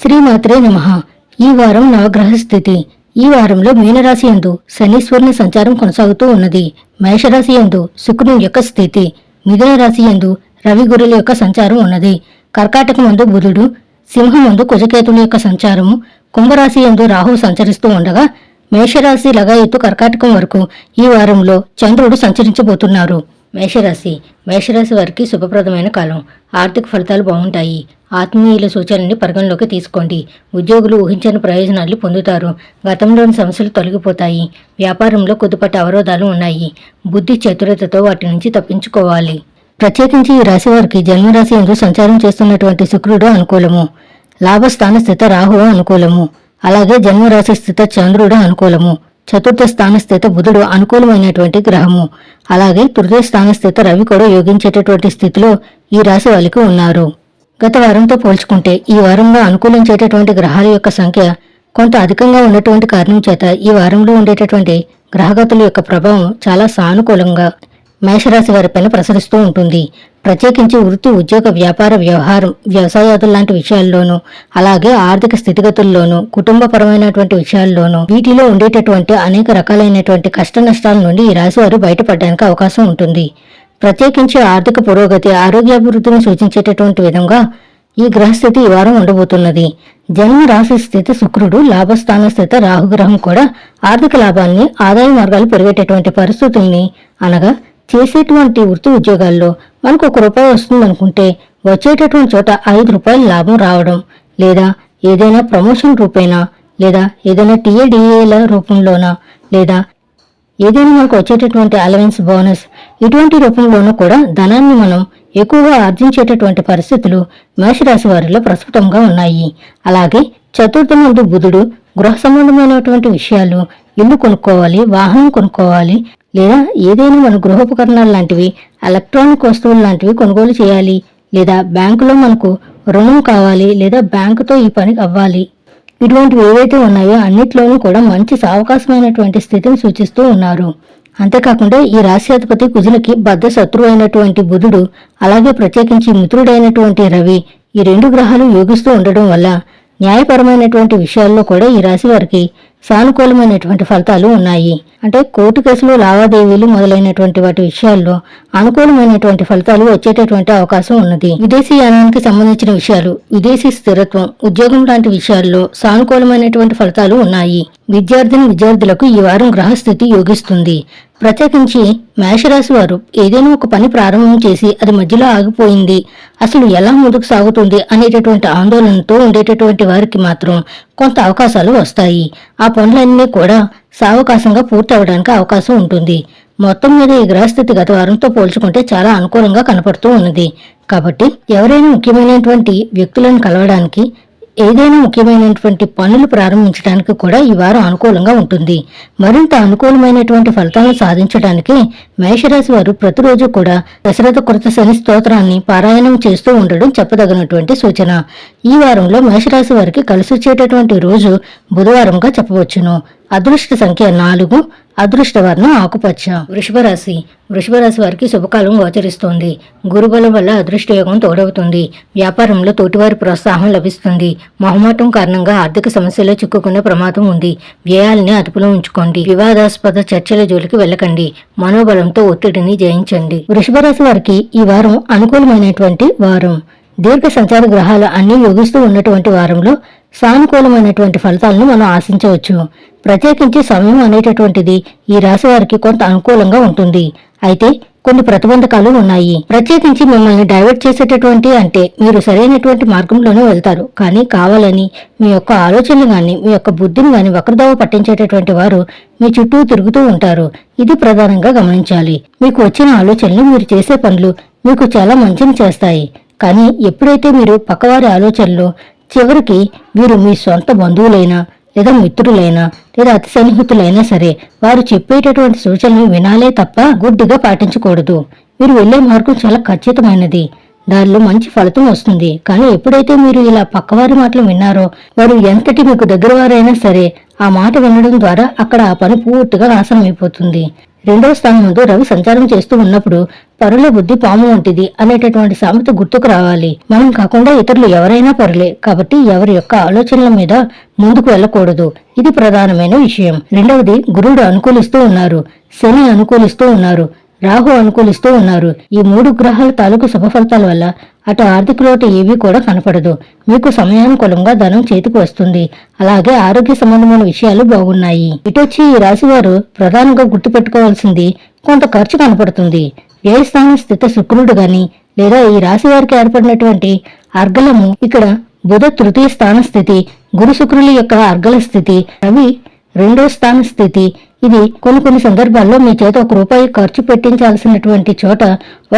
శ్రీమాత్రే నమ. ఈ వారం నవగ్రహ స్థితి ఈ వారంలో మీనరాశి యందు శనీశ్వరుని సంచారం కొనసాగుతూ ఉన్నది. మేషరాశి యందు శుక్రుని యొక్క స్థితి. మిథున రాశి యందు రవి గురుల యొక్క సంచారం ఉన్నది. కర్కాటక మందు బుధుడు సింహం మందు కుజకేతుని యొక్క సంచారము కుంభరాశి యందు రాహు సంచరిస్తూ ఉండగా మేషరాశి లగాయత్తు కర్కాటకం వరకు ఈ వారంలో చంద్రుడు సంచరించబోతున్నారు. మేషరాశి. మేషరాశి వారికి శుభప్రదమైన కాలం. ఆర్థిక ఫలితాలు బాగుంటాయి. ఆత్మీయుల సూచనల్ని పరిగణలోకి తీసుకోండి. ఉద్యోగులు ఊహించని ప్రయోజనాలు పొందుతారు. గతంలోని సమస్యలు తొలగిపోతాయి. వ్యాపారంలో కొద్దిపాటి అవరోధాలు ఉన్నాయి. బుద్ధి చతురతతో వాటి నుంచి తప్పించుకోవాలి. ప్రత్యేకించి ఈ రాశి వారికి జన్మరాశి ఎందు సంచారం చేస్తున్నటువంటి శుక్రుడు అనుకూలము. లాభస్థాన స్థిత రాహువు అనుకూలము. అలాగే జన్మరాశి స్థిత చంద్రుడు అనుకూలము. చతుర్థ స్థానస్థిత బుధుడు అనుకూలమైనటువంటి గ్రహము. అలాగే తృతీయ స్థానస్థిత రవి కూడా యోగించేటటువంటి స్థితిలో ఈ రాశి వాళ్ళకి ఉన్నారు. గత వారంతో పోల్చుకుంటే ఈ వారంలో అనుకూలించేటటువంటి గ్రహాల యొక్క సంఖ్య కొంత అధికంగా ఉన్నటువంటి కారణం చేత ఈ వారంలో ఉండేటటువంటి గ్రహగతుల యొక్క ప్రభావం చాలా సానుకూలంగా మేషరాశి వారిపైన ప్రసరిస్తూ ఉంటుంది. ప్రత్యేకించి వృత్తి ఉద్యోగ వ్యాపార వ్యవహారం వ్యవసాయాదులు లాంటి విషయాల్లోనూ అలాగే ఆర్థిక స్థితిగతుల్లోనూ కుటుంబపరమైనటువంటి విషయాల్లోనూ వీటిలో ఉండేటటువంటి అనేక రకాలైనటువంటి కష్ట నష్టాల నుండి ఈ రాశి వారు బయటపడడానికి అవకాశం ఉంటుంది. ప్రత్యేకించి ఆర్థిక పురోగతి ఆరోగ్యాభివృద్ధిని సూచించేటటువంటి విధంగా ఈ గ్రహస్థితి ఈ వారం ఉండబోతున్నది. జన్మ రాశి స్థితి శుక్రుడు లాభస్థాన స్థిత రాహుగ్రహం కూడా ఆర్థిక లాభాన్ని ఆదాయ మార్గాలు పెరిగేటటువంటి పరిస్థితుల్ని అనగా చేసేటువంటి వృత్తి ఉద్యోగాల్లో మనకు ఒక రూపాయి వస్తుందనుకుంటే వచ్చేటటువంటి చోట ఐదు రూపాయల లాభం రావడం లేదా ఏదైనా ప్రమోషన్ రూపేనా లేదా ఏదైనా టీఏడిఏల రూపంలోనా లేదా ఏదైనా మనకు వచ్చేటటువంటి అలవెన్స్ బోనస్ ఇటువంటి రూపంలోనూ కూడా ధనాన్ని మనం ఎక్కువగా ఆర్జించేటటువంటి పరిస్థితులు మేషరాశి వారిలో ప్రస్ఫుటంగా ఉన్నాయి. అలాగే చతుర్థ మందు బుధుడు గృహ సంబంధమైనటువంటి విషయాలు ఇల్లు కొనుక్కోవాలి వాహనం కొనుక్కోవాలి లేదా ఏదైనా మన గృహోపకరణాలు లాంటివి ఎలక్ట్రానిక్ వస్తువులు లాంటివి కొనుగోలు చేయాలి లేదా బ్యాంకులో మనకు రుణం కావాలి లేదా బ్యాంకుతో ఈ పని అవ్వాలి. ఇటువంటివి ఏవైతే ఉన్నాయో అన్నిట్లోనూ కూడా మంచి సావకాశమైనటువంటి స్థితిని సూచిస్తూ ఉన్నారు. అంతేకాకుండా ఈ రాశ్యాధిపతి కుజులకి బద్ధ శత్రువు అయినటువంటి బుధుడు అలాగే ప్రత్యేకించి మిత్రుడైనటువంటి రవి ఈ రెండు గ్రహాలు యోగిస్తూ ఉండడం వల్ల న్యాయపరమైనటువంటి విషయాల్లో కూడా ఈ రాశి వారికి సానుకూలమైనటువంటి ఫలితాలు ఉన్నాయి. అంటే కోర్టు కేసులు లావాదేవీలు మొదలైనటువంటి వాటి విషయాల్లో అనుకూలమైనటువంటి ఫలితాలు వచ్చేటటువంటి అవకాశం ఉన్నది. విదేశీ యానానికి సంబంధించిన విషయాలు విదేశీ స్థిరత్వం ఉద్యోగం లాంటి విషయాల్లో సానుకూలమైనటువంటి ఫలితాలు ఉన్నాయి. విద్యార్థిని విద్యార్థులకు ఈ వారం గ్రహస్థితి యోగిస్తుంది. ప్రత్యేకించి మేషరాశి వారు ఏదైనా ఒక పని ప్రారంభం చేసి అది మధ్యలో ఆగిపోయింది అసలు ఎలా ముందుకు సాగుతుంది అనేటటువంటి ఆందోళనతో ఉండేటటువంటి వారికి మాత్రం కొంత అవకాశాలు వస్తాయి. ఆ పనులన్నీ కూడా సావకాశంగా పూర్తి అవడానికి అవకాశం ఉంటుంది. మొత్తం మీద ఈ గ్రహస్థితి గత వారంతో పోల్చుకుంటే చాలా అనుకూలంగా కనపడుతూ ఉన్నది. కాబట్టి ఎవరైనా ముఖ్యమైనటువంటి వ్యక్తులను కలవడానికి ఏదైనా ముఖ్యమైనటువంటి పనులు ప్రారంభించడానికి కూడా ఈ వారం అనుకూలంగా ఉంటుంది. మరింత అనుకూలమైనటువంటి ఫలితాలను సాధించడానికి మేషరాశి వారు ప్రతిరోజు కూడా దశరథ కృత శని స్తోత్రాన్ని పారాయణం చేస్తూ ఉండడం చెప్పదగినటువంటి సూచన. ఈ వారంలో మేషరాశి వారికి కలిసి వచ్చేటటువంటి రోజు బుధవారంగా చెప్పవచ్చును. అదృష్ట సంఖ్య నాలుగు అదృష్టవర్ణం ఆకుపచ్చ. వృషభ రాశి వృషభ రాశి వారికి శుభకాలం గోచరిస్తోంది. గురుబలం వల్ల అదృష్ట యోగం తోడవుతుంది. వ్యాపారంలో తోటివారి ప్రోత్సాహం లభిస్తుంది. మొహమాటం కారణంగా ఆర్థిక సమస్యలో చిక్కుకునే ప్రమాదం ఉంది. వ్యయాల్ని అదుపులో ఉంచుకోండి. వివాదాస్పద చర్చల జోలికి వెళ్ళకండి. మనోబలంతో ఒత్తిడిని జయించండి. వృషభ రాశి వారికి ఈ వారం అనుకూలమైనటువంటి వారం. దీర్ఘ సంచార గ్రహాలు అన్ని యోగిస్తూ ఉన్నటువంటి వారంలో సానుకూలమైనటువంటి ఫలితాలను మనం ఆశించవచ్చు. ప్రత్యేకించి సమయం అనేటటువంటిది ఈ రాశి వారికి కొంత అనుకూలంగా ఉంటుంది. అయితే కొన్ని ప్రతిబంధకాలు ఉన్నాయి. ప్రత్యేకించి మిమ్మల్ని డైవర్ట్ చేసేటటువంటి అంటే మీరు సరైనటువంటి మార్గంలోనే వెళ్తారు. కానీ కావాలని మీ యొక్క ఆలోచనలు కానీ మీ యొక్క బుద్ధిని కానీ వక్రదోవ పట్టించేటటువంటి వారు మీ చుట్టూ తిరుగుతూ ఉంటారు. ఇది ప్రధానంగా గమనించాలి. మీకు వచ్చిన ఆలోచనలు మీరు చేసే పనులు మీకు చాలా మంచిని చేస్తాయి. కానీ ఎప్పుడైతే మీరు పక్కవారి ఆలోచనలు చివరికి మీరు మీ సొంత బంధువులైనా లేదా మిత్రులైనా లేదా అతి సన్నిహితులైనా సరే వారు చెప్పేటటువంటి సూచనలు వినాలే తప్ప గుడ్డిగా పాటించకూడదు. మీరు వెళ్ళే మార్గం చాలా ఖచ్చితమైనది. దానిలో మంచి ఫలితం వస్తుంది. కానీ ఎప్పుడైతే మీరు ఇలా పక్కవారి మాటలు విన్నారో వారు ఎంతటి మీకు దగ్గర వారైనా సరే ఆ మాట వినడం ద్వారా అక్కడ ఆ పని పూర్తిగా నాశనం అయిపోతుంది రెండవ స్థానంలో రవి సంచారం చేస్తూ ఉన్నప్పుడు పరుల బుద్ధి పాము వంటిది అనేటటువంటి సామెత గుర్తుకు రావాలి. మనం కాకుండా ఇతరులు ఎవరైనా పరులే కాబట్టి ఎవరి యొక్క ఆలోచనల మీద ముందుకు వెళ్ళకూడదు. ఇది ప్రధానమైన విషయం. రెండవది గురువుడు అనుకూలిస్తూ ఉన్నారు. శని అనుకూలిస్తూ ఉన్నారు. రాహు అనుకూలిస్తూ ఉన్నారు. ఈ మూడు గ్రహాల తాలూకు శుభ ఫలితాల వల్ల అటు ఆర్థిక లోటు ఏవీ కూడా కనపడదు. మీకు సమయానుకూలంగా ధనం చేతికి వస్తుంది. అలాగే ఆరోగ్య సంబంధమైన విషయాలు బాగున్నాయి. ఇటొచ్చి ఈ రాశివారు ప్రధానంగా గుర్తుపెట్టుకోవాల్సింది కొంత ఖర్చు కనపడుతుంది. ఏ స్థిత శుక్రుడు గాని లేదా ఈ రాశి వారికి ఏర్పడినటువంటి అర్గలము ఇక్కడ బుధ తృతీయ స్థాన స్థితి గురు శుక్రుల యొక్క అర్గల స్థితి రవి రెండో స్థాన స్థితి ఇది కొన్ని కొన్ని సందర్భాల్లో మీ చేత ఒక రూపాయి ఖర్చు పెట్టించాల్సినటువంటి చోట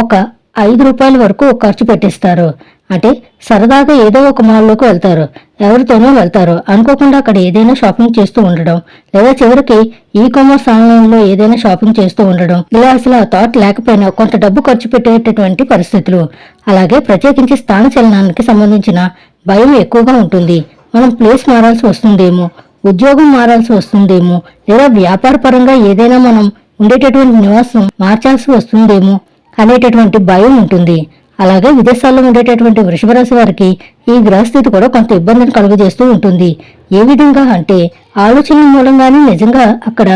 ఒక ఐదు రూపాయల వరకు ఖర్చు పెట్టిస్తారు. అంటే సరదాగా ఏదో ఒక మాల్లోకి వెళ్తారు. ఎవరితోనో వెళ్తారు. అనుకోకుండా అక్కడ ఏదైనా షాపింగ్ చేస్తూ ఉండడం లేదా చివరికి ఈ కామర్స్ ఆన్లైన్లో ఏదైనా షాపింగ్ చేస్తూ ఉండడం ఇలా అసలు ఆ థాట్ లేకపోయినా కొంత డబ్బు ఖర్చు పెట్టేటటువంటి పరిస్థితులు. అలాగే ప్రత్యేకించి స్థాన చలనానికి సంబంధించిన భయం ఎక్కువగా ఉంటుంది. మనం ప్లేస్ మారాల్సి వస్తుందేమో. ఉద్యోగం మారాల్సి వస్తుందేమో? లేదా వ్యాపార పరంగా ఏదైనా మనం ఉండేటటువంటి నివాసం మార్చాల్సి వస్తుందేమో? అనేటటువంటి భయం ఉంటుంది. అలాగే విదేశాల్లో ఉండేటటువంటి వృషభరాశి వారికి ఈ గ్రహస్థితి కూడా కొంత ఇబ్బందిని కలుగజేస్తూ ఉంటుంది. ఏ విధంగా అంటే ఆలోచన మూలంగానే నిజంగా అక్కడ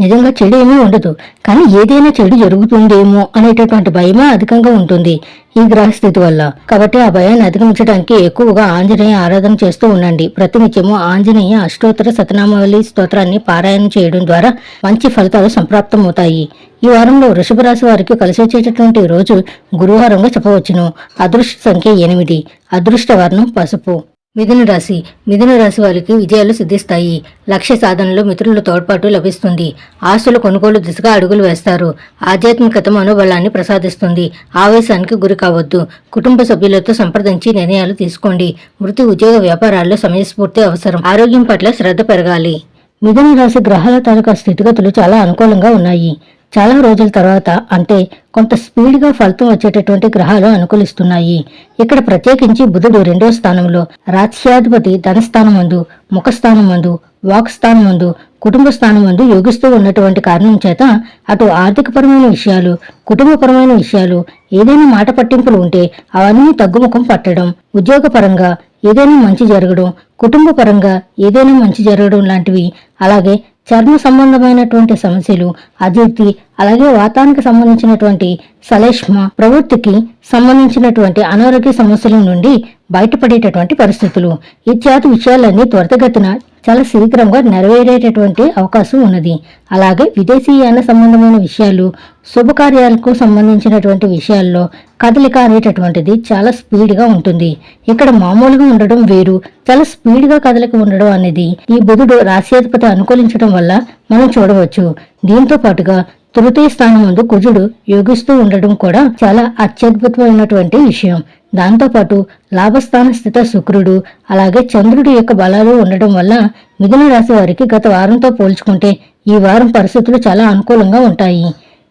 నిజంగా చెడు ఏమీ ఉండదు. కానీ ఏదైనా చెడు జరుగుతుందేమో అనేటటువంటి భయమే అధికంగా ఉంటుంది ఈ గ్రహస్థితి వల్ల. కాబట్టి ఆ భయాన్ని అధిగమించడానికి ఎక్కువగా ఆంజనేయ ఆరాధన చేస్తూ ఉండండి. ప్రతినిత్యము ఆంజనేయ అష్టోత్తర సతనామావళి స్తోత్రాన్ని పారాయణం చేయడం ద్వారా మంచి ఫలితాలు సంప్రాప్తమవుతాయి. ఈ వారంలో వృషభ రాశి వారికి కలిసి వచ్చేటటువంటి రోజు గురువారంగా చెప్పవచ్చును. అదృష్ట సంఖ్య ఎనిమిది. అదృష్ట వర్ణం పసుపు. మిథున రాశి. మిథున రాశి వారికి విజయాలు సిద్ధిస్తాయి. లక్ష్య సాధనలో మిత్రుల తోడ్పాటు లభిస్తుంది. ఆస్తుల కొనుగోలు దిశగా అడుగులు వేస్తారు. ఆధ్యాత్మికత మనోబలాన్ని ప్రసాదిస్తుంది. ఆవేశానికి గురి కావద్దు. కుటుంబ సభ్యులతో సంప్రదించి నిర్ణయాలు తీసుకోండి. వృత్తి ఉద్యోగ వ్యాపారాల్లో సమయస్ఫూర్తి అవసరం. ఆరోగ్యం పట్ల శ్రద్ధ పెరగాలి. మిథున రాశి గ్రహాల తాలూకా స్థితిగతులు చాలా అనుకూలంగా ఉన్నాయి. చాలా రోజుల తర్వాత అంటే కొంత స్పీడ్గా ఫలితం వచ్చేటటువంటి గ్రహాలు అనుకూలిస్తున్నాయి. ఇక్కడ ప్రత్యేకించి బుధుడు రెండో స్థానంలో రాజ్యాధిపతి ధనస్థానం ముందు ముఖస్థానం ముందు వాక్ స్థానం మందు కుటుంబ స్థానం ముందు యోగిస్తూ ఉన్నటువంటి కారణం చేత అటు ఆర్థికపరమైన విషయాలు కుటుంబపరమైన విషయాలు ఏదైనా మాట పట్టింపులు ఉంటే అవన్నీ తగ్గుముఖం పట్టడం ఉద్యోగపరంగా ఏదైనా మంచి జరగడం కుటుంబపరంగా ఏదైనా మంచి జరగడం లాంటివి అలాగే చర్మ సంబంధమైనటువంటి సమస్యలు అజీర్తి అలాగే వాతానికి సంబంధించినటువంటి సలేష్మ ప్రవృత్తికి సంబంధించినటువంటి అనారోగ్య సమస్యల నుండి బయటపడేటటువంటి పరిస్థితులు. ఇత్యాది విషయాలన్నీ త్వరితగతిన చాలా శీఘ్రంగా నెరవేరేటటువంటి అవకాశం ఉన్నది. అలాగే విదేశీయాన సంబంధమైన విషయాలు శుభకార్యాలకు సంబంధించినటువంటి విషయాల్లో కదలిక అనేటటువంటిది చాలా స్పీడ్గా ఉంటుంది. ఇక్కడ మామూలుగా ఉండడం వేరు. చాలా స్పీడ్గా కదలిక ఉండడం అనేది ఈ బుధుడు రాశ్యాధిపతి అనుకూలించడం వల్ల మనం చూడవచ్చు. దీంతో పాటుగా తృతీయ స్థానం ముందు కుజుడు యోగిస్తూ ఉండడం కూడా చాలా అత్యద్భుతమైనటువంటి విషయం. దాంతోపాటు లాభస్థాన స్థిత శుక్రుడు అలాగే చంద్రుడి యొక్క బలాలు ఉండడం వల్ల మిథున రాశి వారికి గత వారంతో పోల్చుకుంటే ఈ వారం పరిస్థితులు చాలా అనుకూలంగా ఉంటాయి.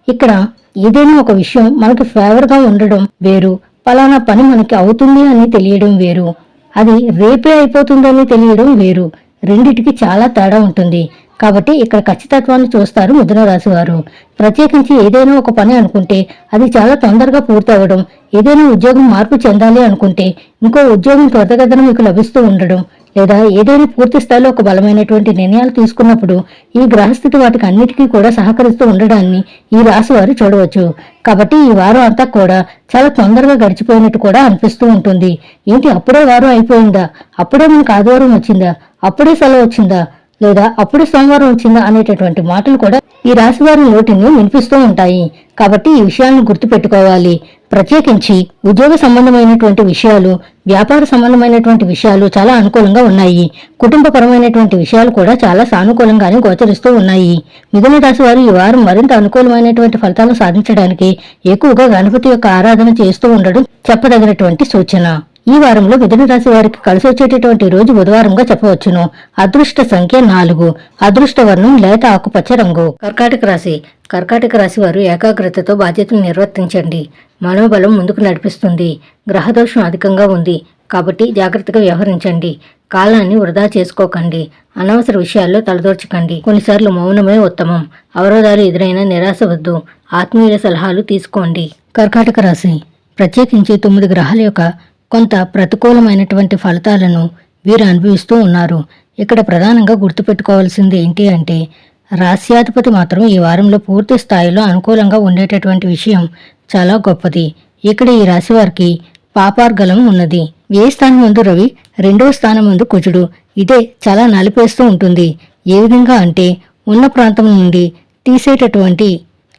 ఇక్కడ ఏదైనా ఒక విషయం మనకు ఫేవర్గా ఉండడం వేరు పలానా పని మనకి అవుతుంది అని తెలియడం వేరు. అది రేపే అయిపోతుందని తెలియడం వేరు. రెండిటికి చాలా తేడా ఉంటుంది. కాబట్టి ఇక్కడ ఖచ్చితత్వాన్ని చూస్తారు మిథున రాశి వారు ప్రత్యేకించి ఏదైనా ఒక పని అనుకుంటే అది చాలా తొందరగా పూర్తవడం ఏదైనా ఉద్యోగం మార్పు చెందాలి అనుకుంటే ఇంకో ఉద్యోగం త్వరగదన మీకు లభిస్తూ ఉండడం లేదా ఏదైనా పూర్తి స్థాయిలో ఒక బలమైనటువంటి నిర్ణయాలు తీసుకున్నప్పుడు ఈ గ్రహస్థితి వాటికి అన్నిటికీ కూడా సహకరిస్తూ ఉండడాన్ని ఈ రాశి వారు చూడవచ్చు. కాబట్టి ఈ వారం అంతా కూడా చాలా తొందరగా గడిచిపోయినట్టు కూడా అనిపిస్తూ ఉంటుంది. ఏంటి అప్పుడే వారం అయిపోయిందా? అప్పుడే మనకు ఆదివారం వచ్చిందా? అప్పుడే సెలవు వచ్చిందా? లేదా అప్పుడు సోమవారం వచ్చిందా అనేటటువంటి మాటలు కూడా ఈ రాశి వారి నోటిని వినిపిస్తూ ఉంటాయి. కాబట్టి ఈ విషయాలను గుర్తుపెట్టుకోవాలి. ప్రత్యేకించి ఉద్యోగ సంబంధమైనటువంటి విషయాలు వ్యాపార సంబంధమైనటువంటి విషయాలు చాలా అనుకూలంగా ఉన్నాయి. కుటుంబపరమైనటువంటి విషయాలు కూడా చాలా సానుకూలంగానే గోచరిస్తూ ఉన్నాయి. మిథున రాశి వారు ఈ వారం మరింత అనుకూలమైనటువంటి ఫలితాలను సాధించడానికి ఎక్కువగా గణపతి యొక్క ఆరాధన చేస్తూ ఉండడం చెప్పదగినటువంటి సూచన. ఈ వారంలో మిథున రాశి వారికి కలిసి వచ్చేటటువంటి రోజు బుధవారంగా చెప్పవచ్చును. అదృష్ట సంఖ్య నాలుగు. అదృష్ట వర్ణం లేత ఆకుపచ్చ రంగు. కర్కాటక రాశి. కర్కాటక రాశి వారు ఏకాగ్రతతో బాధ్యతలు నిర్వర్తించండి. మనోబలం ముందుకు నడిపిస్తుంది. గ్రహదోషం అధికంగా ఉంది. కాబట్టి జాగ్రత్తగా వ్యవహరించండి. కాలాన్ని వృధా చేసుకోకండి. అనవసర విషయాల్లో తలదోర్చకండి. కొన్నిసార్లు మౌనమే ఉత్తమం. అవరోధాలు ఎదురైన నిరాశ వద్దు. ఆత్మీయుల సలహాలు తీసుకోండి. కర్కాటక రాశి. ప్రత్యేకించి తొమ్మిది గ్రహాల యొక్క కొంత ప్రతికూలమైనటువంటి ఫలితాలను వీరు అనుభవిస్తూ ఉన్నారు. ఇక్కడ ప్రధానంగా గుర్తుపెట్టుకోవాల్సింది ఏంటి అంటే రాస్యాధిపతి మాత్రం ఈ వారంలో పూర్తి స్థాయిలో అనుకూలంగా ఉండేటటువంటి విషయం చాలా గొప్పది. ఇక్కడ ఈ రాశి వారికి పాపార్గలం ఉన్నది. ఏ స్థానం ముందు రవి రెండవ స్థానం ముందు కుజుడు ఇదే చాలా నలిపేస్తూ ఉంటుంది. ఏ విధంగా అంటే ఉన్న ప్రాంతం నుండి తీసేటటువంటి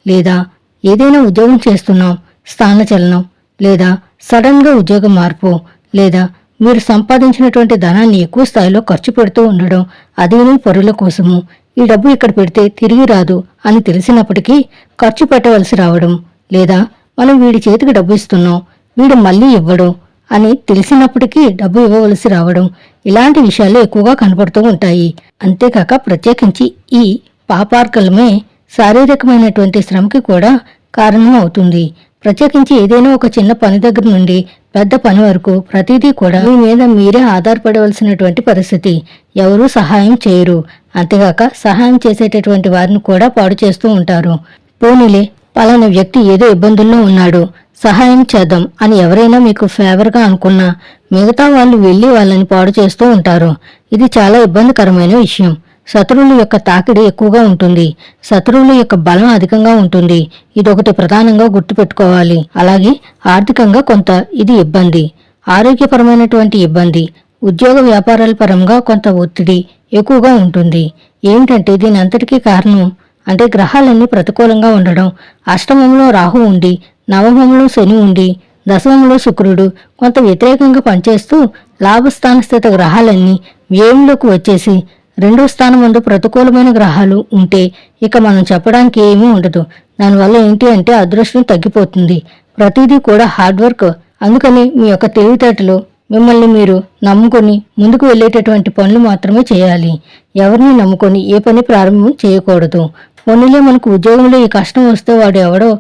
లేదా ఏదైనా ఉద్యోగం చేస్తున్నాం స్థానచలనం లేదా సడన్గా ఉద్యోగ మార్పు లేదా మీరు సంపాదించినటువంటి ధనాన్ని ఎక్కువ స్థాయిలో ఖర్చు పెడుతూ ఉండడం అదేని పరుల కోసము. ఈ డబ్బు ఇక్కడ పెడితే తిరిగి రాదు అని తెలిసినప్పటికీ ఖర్చు పెట్టవలసి రావడం లేదా మనం వీడి చేతికి డబ్బు ఇస్తున్నాం వీడు మళ్ళీ ఇవ్వడం అని తెలిసినప్పటికీ డబ్బు ఇవ్వవలసి రావడం ఇలాంటి విషయాలు ఎక్కువగా కనపడుతూ ఉంటాయి. అంతేకాక ప్రత్యేకించి ఈ పాపార్కలమే శారీరకమైనటువంటి శ్రమకి కూడా కారణం అవుతుంది. ప్రత్యేకించి ఏదైనా ఒక చిన్న పని దగ్గర నుండి పెద్ద పని వరకు ప్రతిదీ కూడా మీ మీద మీరే ఆధారపడవలసినటువంటి పరిస్థితి. ఎవరూ సహాయం చేయరు. అంతేగాక సహాయం చేసేటటువంటి వారిని కూడా పాడు చేస్తూ ఉంటారు. పోనీలే పలానా వ్యక్తి ఏదో ఇబ్బందుల్లో ఉన్నాడు. సహాయం చేద్దాం అని ఎవరైనా మీకు ఫేవర్గా అనుకున్నా మిగతా వాళ్ళు వెళ్ళి వాళ్ళని పాడు చేస్తూ ఉంటారు. ఇది చాలా ఇబ్బందికరమైన విషయం. శత్రువుల యొక్క తాకిడి ఎక్కువగా ఉంటుంది. శత్రువుల యొక్క బలం అధికంగా ఉంటుంది. ఇదొకటి ప్రధానంగా గుర్తుపెట్టుకోవాలి. అలాగే ఆర్థికంగా కొంత ఇది ఇబ్బంది. ఆరోగ్యపరమైనటువంటి ఇబ్బంది. ఉద్యోగ వ్యాపారాల పరంగా కొంత ఒత్తిడి ఎక్కువగా ఉంటుంది. ఏమిటంటే దీని అంతటికీ కారణం అంటే గ్రహాలన్నీ ప్రతికూలంగా ఉండడం. అష్టమంలో రాహు ఉండి నవమంలో శని ఉండి దశమంలో శుక్రుడు కొంత వ్యతిరేకంగా పనిచేస్తూ లాభస్థాన స్థిత గ్రహాలన్నీ వ్యయంలోకి వచ్చేసి రెండో స్థానం ముందు ప్రతికూలమైన గ్రహాలు ఉంటే ఇక మనం చెప్పడానికి ఏమీ ఉండదు. దానివల్ల ఏంటి అంటే అదృష్టం తగ్గిపోతుంది. ప్రతిదీ కూడా హార్డ్ వర్క్. అందుకని మీ యొక్క తెలివితేటలు మిమ్మల్ని మీరు నమ్ముకొని ముందుకు వెళ్ళేటటువంటి పనులు మాత్రమే చేయాలి. ఎవరిని నమ్ముకొని ఏ పని ప్రారంభం చేయకూడదు. పోనీలే మనకు ఉద్యోగంలో ఈ కష్టం వస్తే వాడు ఎవడో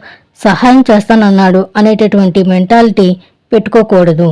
సహాయం చేస్తానన్నాడు అనేటటువంటి మెంటాలిటీ పెట్టుకోకూడదు.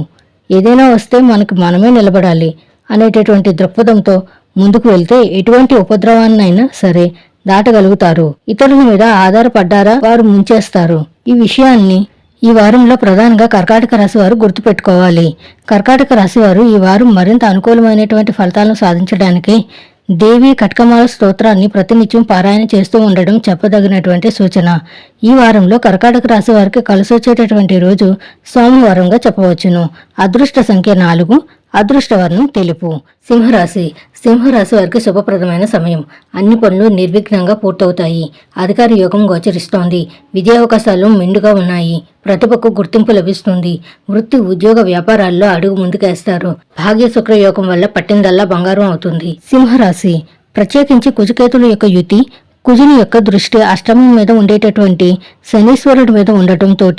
ఏదైనా వస్తే మనకు మనమే నిలబడాలి అనేటటువంటి దృక్పథంతో ముందుకు వెళ్తే ఎటువంటి ఉపద్రవాన్నైనా సరే దాటగలుగుతారు. ఇతరుల మీద ఆధారపడ్డారా వారు ముంచేస్తారు. ఈ విషయాన్ని ఈ వారంలో ప్రధానంగా కర్కాటక రాశి వారు గుర్తుపెట్టుకోవాలి. కర్కాటక రాశి వారు ఈ వారం మరింత అనుకూలమైనటువంటి ఫలితాలను సాధించడానికి దేవి కట్కమాల స్తోత్రాన్ని ప్రతినిత్యం పారాయణ చేస్తూ ఉండడం చెప్పదగినటువంటి సూచన. ఈ వారంలో కర్కాటక రాశి వారికి కలిసొచ్చేటటువంటి రోజు సోమవారంగా చెప్పవచ్చును. అదృష్ట సంఖ్య నాలుగు అదృష్టవర్ణం తెలుపు. సింహరాశి. సింహరాశి వారికి శుభప్రదమైన సమయం. అన్ని పనులు నిర్విఘ్నంగా పూర్తవుతాయి. అధికార యోగం గోచరిస్తోంది. విద్యావకాశాలు మెండుగా ఉన్నాయి. ప్రతిభకు గుర్తింపు లభిస్తుంది. వృత్తి ఉద్యోగ వ్యాపారాల్లో అడుగు ముందుకేస్తారు. భాగ్య శుక్ర యోగం వల్ల పట్టిందల్లా బంగారం అవుతుంది. సింహరాశి. ప్రత్యేకించి కుజకేతుల యొక్క యుతి కుజుని యొక్క దృష్టి అష్టమం మీద ఉండేటటువంటి శనీశ్వరుడి మీద ఉండటంతో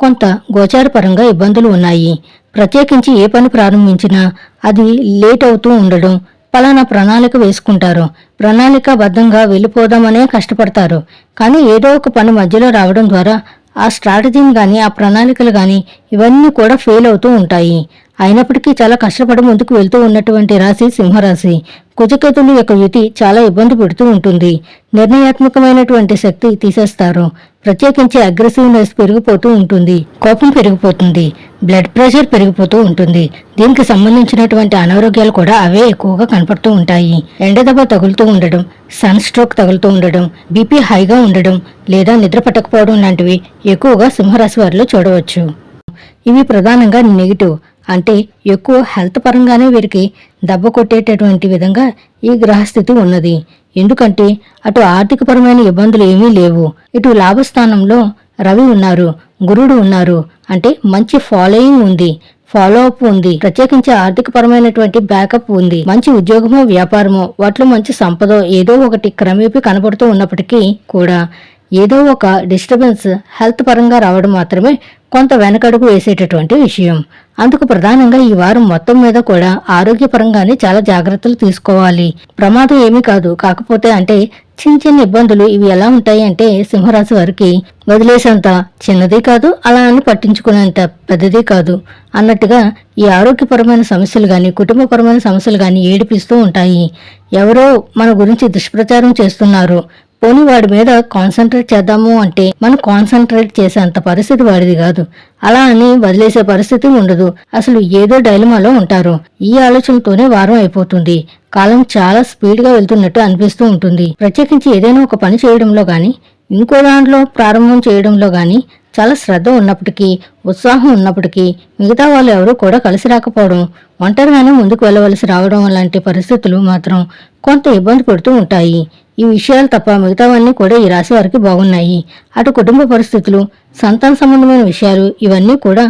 కొంత గోచారపరంగా ఇబ్బందులు ఉన్నాయి. ప్రత్యేకించి ఏ పని ప్రారంభించినా అది లేట్ అవుతూ ఉండడం పలానా ప్రణాళిక వేసుకుంటారు. ప్రణాళికాబద్ధంగా వెళ్ళిపోదామనే కష్టపడతారు. కానీ ఏదో ఒక పని మధ్యలో రావడం ద్వారా ఆ స్ట్రాటజీని కానీ ఆ ప్రణాళికలు కానీ ఇవన్నీ కూడా ఫెయిల్ అవుతూ ఉంటాయి. అయినప్పటికీ చాలా కష్టపడి ముందుకు వెళ్తూ ఉన్నటువంటి రాశి సింహరాశి. కుజకేతుని యొక్క యుతి చాలా ఇబ్బంది పెడుతూ ఉంటుంది. నిర్ణయాత్మకమైనటువంటి శక్తి తీసేస్తారు. ప్రత్యేకించి అగ్రెసివ్నెస్ పెరిగిపోతూ ఉంటుంది. కోపం పెరిగిపోతుంది. బ్లడ్ ప్రెషర్ పెరిగిపోతూ ఉంటుంది. దీనికి సంబంధించినటువంటి అనారోగ్యాలు కూడా అవే ఎక్కువగా కనపడుతూ ఉంటాయి. ఎండదెబ్బ తగులుతూ ఉండడం సన్ స్ట్రోక్ తగులుతూ ఉండడం బీపీ హైగా ఉండడం లేదా నిద్ర పట్టకపోవడం లాంటివి ఎక్కువగా సింహరాశి వారిలో చూడవచ్చు. ఇవి ప్రధానంగా నెగిటివ్ అంటే ఎక్కువ హెల్త్ పరంగానే వీరికి దెబ్బ కొట్టేటటువంటి విధంగా ఈ గ్రహస్థితి ఉన్నది. ఎందుకంటే అటు ఆర్థికపరమైన ఇబ్బందులు ఏమీ లేవు. ఇటు లాభస్థానంలో రవి ఉన్నారు గురుడు ఉన్నారు. అంటే మంచి ఫాలోయింగ్ ఉంది ఫాలో అప్ ఉంది ప్రత్యేకించి ఆర్థికపరమైనటువంటి బ్యాకప్ ఉంది. మంచి ఉద్యోగమో వ్యాపారమో వాటిలో మంచి సంపదో ఏదో ఒకటి క్రమేపీ కనబడుతూ ఉన్నప్పటికీ కూడా ఏదో ఒక డిస్టర్బెన్స్ హెల్త్ పరంగా రావడం మాత్రమే కొంత వెనకడుగు వేసేటటువంటి విషయం. అందుకు ప్రధానంగా ఈ వారం మొత్తం మీద కూడా ఆరోగ్యపరంగానే చాలా జాగ్రత్తలు తీసుకోవాలి. ప్రమాదం ఏమీ కాదు. కాకపోతే అంటే చిన్న చిన్న ఇబ్బందులు ఇవి ఎలా ఉంటాయి అంటే సింహరాశి వారికి వదిలేసేంత చిన్నది కాదు అలా అని పట్టించుకునేంత పెద్దది కాదు అన్నట్టుగా ఈ ఆరోగ్యపరమైన సమస్యలు కానీ కుటుంబపరమైన సమస్యలు కానీ ఏడిపిస్తూ ఉంటాయి. ఎవరో మన గురించి దుష్ప్రచారం చేస్తున్నారు. పోనీ వాడి మీద కాన్సన్ట్రేట్ చేద్దాము అంటే మనం కాన్సన్ట్రేట్ చేసేంత పరిస్థితి వాడిది కాదు. అలా అని వదిలేసే పరిస్థితి ఉండదు. అసలు ఏదో డైలమాలో ఉంటారు. ఈ ఆలోచనతోనే వారం అయిపోతుంది. కాలం చాలా స్పీడ్గా వెళ్తున్నట్టు అనిపిస్తూ ఉంటుంది. ప్రత్యేకించి ఏదైనా ఒక పని చేయడంలో గాని ఇంకో దాంట్లో ప్రారంభం చేయడంలో గాని చాలా శ్రద్ధ ఉన్నప్పటికీ ఉత్సాహం ఉన్నప్పటికీ మిగతా వాళ్ళు ఎవరూ కూడా కలిసి రాకపోవడం ఒంటరిగానే ముందుకు వెళ్ళవలసి రావడం లాంటి పరిస్థితులు మాత్రం కొంత ఇబ్బంది పెడుతూ ఉంటాయి. ఈ విషయాలు తప్ప మిగతావన్నీ కూడా ఈ రాశి వారికి బాగున్నాయి. అటు కుటుంబ పరిస్థితులు సంతాన సంబంధమైన విషయాలు ఇవన్నీ కూడా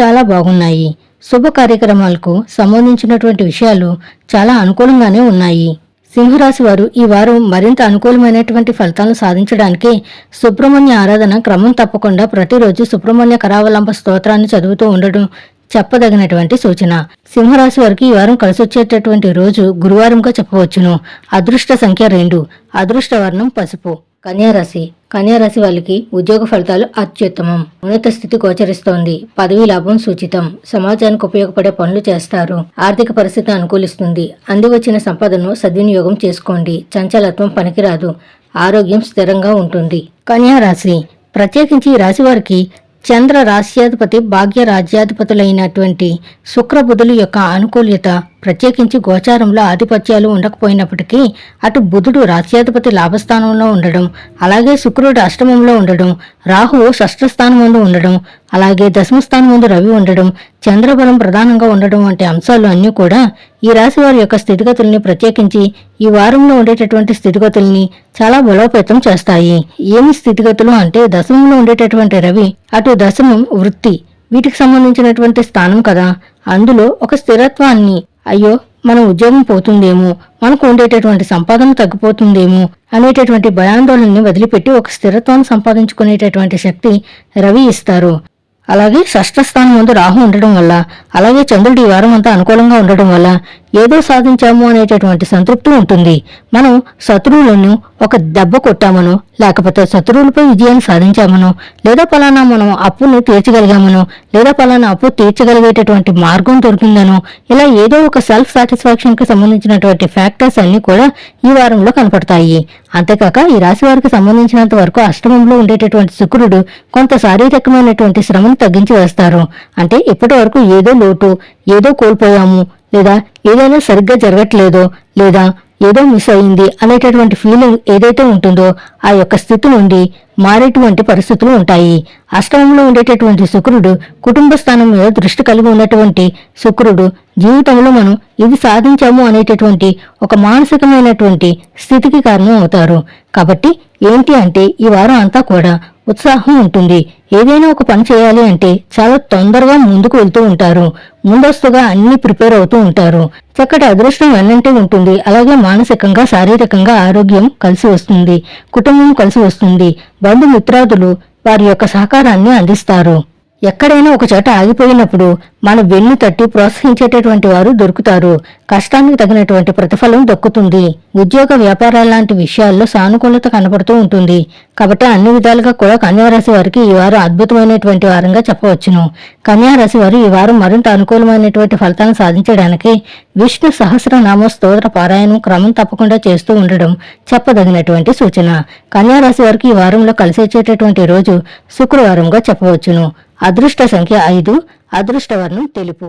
చాలా బాగున్నాయి. శుభ కార్యక్రమాలకు సంబంధించినటువంటి విషయాలు చాలా అనుకూలంగానే ఉన్నాయి. సింహరాశి వారు ఈ వారం మరింత అనుకూలమైనటువంటి ఫలితాలను సాధించడానికి సుబ్రహ్మణ్య ఆరాధన క్రమం తప్పకుండా ప్రతిరోజు సుబ్రహ్మణ్య కరావలంబ స్తోత్రాన్ని చదువుతూ ఉండడం చెప్పదగినటువంటి సూచన. సింహరాశి వారికి ఈ వారం కలిసొచ్చేటటువంటి రోజు గురువారంగా చెప్పవచ్చును. అదృష్ట సంఖ్య రెండు. అదృష్ట వర్ణం పసుపు. కన్యారాశి కన్యారాశి వాళ్ళకి ఉద్యోగ ఫలితాలు అత్యుత్తమం. ఉన్నత స్థితి గోచరిస్తోంది. పదవీ లాభం సూచితం. సమాజానికి ఉపయోగపడే పనులు చేస్తారు. ఆర్థిక పరిస్థితి అనుకూలిస్తుంది. అందివచ్చిన సంపదను సద్వినియోగం చేసుకోండి. చంచలత్వం పనికిరాదు. ఆరోగ్యం స్థిరంగా ఉంటుంది. కన్యారాశి. ప్రత్యేకించి ఈ రాశి వారికి చంద్ర రాశ్యాధిపతి భాగ్య రాజ్యాధిపతులైనటువంటి శుక్రబుధుల యొక్క అనుకూల్యత ప్రత్యేకించి గోచారంలో ఆధిపత్యాలు ఉండకపోయినప్పటికీ అటు బుధుడు రాజ్యాధిపతి లాభస్థానంలో ఉండడం అలాగే శుక్రుడు అష్టమంలో ఉండడం రాహువు షష్ఠస్థానం ముందు ఉండడం అలాగే దశమస్థానం ముందు రవి ఉండడం చంద్రబలం ప్రధానంగా ఉండడం వంటి అంశాలు అన్నీ కూడా ఈ రాశి వారి యొక్క స్థితిగతుల్ని ప్రత్యేకించి ఈ వారంలో ఉండేటటువంటి స్థితిగతుల్ని చాలా బలోపేతం చేస్తాయి. ఏమి స్థితిగతులు అంటే దశమంలో ఉండేటటువంటి రవి అటు దశమం వృత్తి వీటికి సంబంధించినటువంటి స్థానం కదా. అందులో ఒక స్థిరత్వాన్ని అయ్యో మన ఉద్యోగం పోతుందేమో మనకు ఉండేటటువంటి సంపాదన తగ్గిపోతుందేమో అనేటటువంటి భయాందోళనని వదిలిపెట్టి ఒక స్థిరత్వాన్ని సంపాదించుకునేటటువంటి శక్తి రవి ఇస్తారు. అలాగే షష్ఠ స్థానం ముందు రాహు ఉండడం వల్ల అలాగే చంద్రుడి ఈ వారం అంతా అనుకూలంగా ఉండడం వల్ల ఏదో సాధించాము అనేటటువంటి సంతృప్తి ఉంటుంది. మనం శత్రువులను ఒక దెబ్బ కొట్టామనో లేకపోతే శత్రువులపై విజయాన్ని సాధించామనో లేదా పలానా మనం అప్పును తీర్చగలిగామనో లేదా పలానా అప్పు తీర్చగలిగేటటువంటి మార్గం దొరికిందనో ఇలా ఏదో ఒక సెల్ఫ్ సాటిస్ఫాక్షన్కి సంబంధించినటువంటి ఫ్యాక్టర్స్ అన్ని కూడా ఈ వారంలో కనపడతాయి. అంతేకాక ఈ రాశి వారికి సంబంధించినంత వరకు అష్టమంలో ఉండేటటువంటి శుక్రుడు కొంత శారీరకమైనటువంటి శ్రమను తగ్గించి వేస్తారు. అంటే ఇప్పటి వరకు ఏదో లోటు ఏదో కోల్పోయాము లేదా ఏదైనా సరిగ్గా జరగట్లేదో లేదా ఏదో మిస్ అయింది అనేటటువంటి ఫీలింగ్ ఏదైతే ఉంటుందో ఆ యొక్క స్థితి నుండి మారేటువంటి పరిస్థితులు ఉంటాయి. అష్టమంలో ఉండేటటువంటి శుక్రుడు కుటుంబ స్థానం మీద దృష్టి కలిగి ఉన్నటువంటి శుక్రుడు జీవితంలో మనం ఇది సాధించాము అనేటటువంటి ఒక మానసికమైనటువంటి స్థితికి కారణం అవుతారు. కాబట్టి ఏంటి అంటే ఈ వారం అంతా కూడా ఉత్సాహం ఉంటుంది. ఏదైనా ఒక పని చేయాలి అంటే చాలా తొందరగా ముందుకు వెళ్తూ ఉంటారు. ముందస్తుగా అన్ని ప్రిపేర్ అవుతూ ఉంటారు. చక్కటి అదృష్టం వెన్నంటే ఉంటుంది. అలాగే మానసికంగా శారీరకంగా ఆరోగ్యం కలిసి వస్తుంది. కుటుంబం కలిసి వస్తుంది. బంధుమిత్రాదులు వారి యొక్క సహకారాన్ని అందిస్తారు. ఎక్కడైనా ఒక చోట ఆగిపోయినప్పుడు మన వెన్ను తట్టి ప్రోత్సహించేటటువంటి వారు దొరుకుతారు. కష్టానికి తగినటువంటి ప్రతిఫలం దక్కుతుంది. ఉద్యోగ వ్యాపారాల లాంటి విషయాల్లో సానుకూలత కనబడుతూ ఉంటుంది. కాబట్టి అన్ని విధాలుగా కూడా కన్యారాశి వారికి ఈ వారం అద్భుతమైనటువంటి వారంగా చెప్పవచ్చును. కన్యారాశి వారు ఈ వారం మరింత అనుకూలమైనటువంటి ఫలితాలను సాధించడానికి విష్ణు సహస్రనామ స్తోత్ర పారాయణం క్రమం తప్పకుండా చేస్తూ ఉండడం చెప్పదగినటువంటి సూచన. కన్యారాశి వారికి ఈ వారంలో కలిసి వచ్చేటటువంటి రోజు శుక్రవారంగా చెప్పవచ్చును. అదృష్ట సంఖ్య ఐదు అదృష్టవర్ణం తెలుపు.